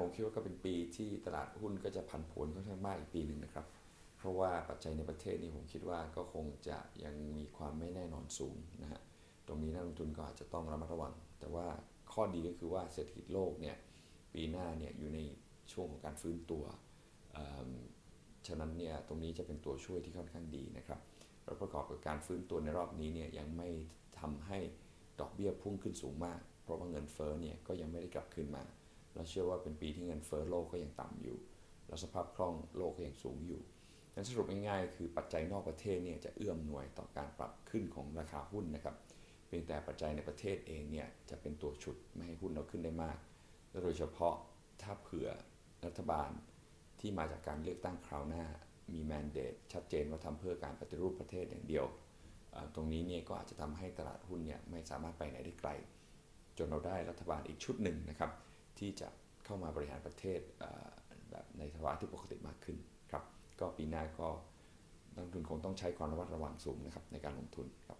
ผมคิดว่าก็เป็นปีที่ตลาดหุ้นก็จะผันผวนค่อนข้างมากอีกปีหนึ่งนะครับ เพราะว่าปัจจัยในประเทศนี้ผมคิดว่าก็คงจะยังมีความไม่แน่นอนสูงนะฮะ ตรงนี้นักลงทุนก็อาจจะต้องระมัดระวัง แต่ว่าข้อดีก็คือว่าเศรษฐกิจโลกเนี่ยปีหน้าเนี่ยอยู่ในช่วงของการฟื้นตัว ฉะนั้นเนี่ยตรงนี้จะเป็นตัวช่วยที่ค่อนข้างดีนะครับ แล้วประกอบกับการฟื้นตัวในรอบนี้เนี่ยยังไม่ทำให้ดอกเบี้ยพุ่งขึ้นสูงมาก เพราะว่าเงินเฟ้อเนี่ยก็ยังไม่ได้กลับคืนมา เราเชื่อว่าเป็นปีที่เงินเฟ้อโลกก็ยังต่ำอยู่ แล้วสภาพคล่องโลกก็ยังสูงอยู่ดังนั้นสรุปง่ายๆคือปัจจัยนอกประเทศเนี่ยจะเอื้อมหน่วยต่อการปรับขึ้นของราคาหุ้นนะครับเพียงแต่ปัจจัยในประเทศเองเนี่ยจะเป็นตัวฉุดไม่ให้หุ้นเราขึ้นได้มาก โดยเฉพาะถ้าเผื่อรัฐบาลที่มาจากการเลือกตั้งคราวหน้า มีแมนเดตชัดเจนว่าทำเพื่อการปฏิรูปประเทศอย่างเดียว ตรงนี้เนี่ยก็อาจจะทำให้ตลาดหุ้นเนี่ยไม่สามารถไปไหนได้ไกล จนเราได้รัฐบาลอีกชุดหนึ่งนะครับ ที่จะเข้ามาบริหารประเทศแบบในภาวะที่ปกติมากขึ้นครับ ก็ปีหน้าก็นักลงทุนคงต้องใช้ความระมัดระวังสูงนะครับในการลงทุนครับ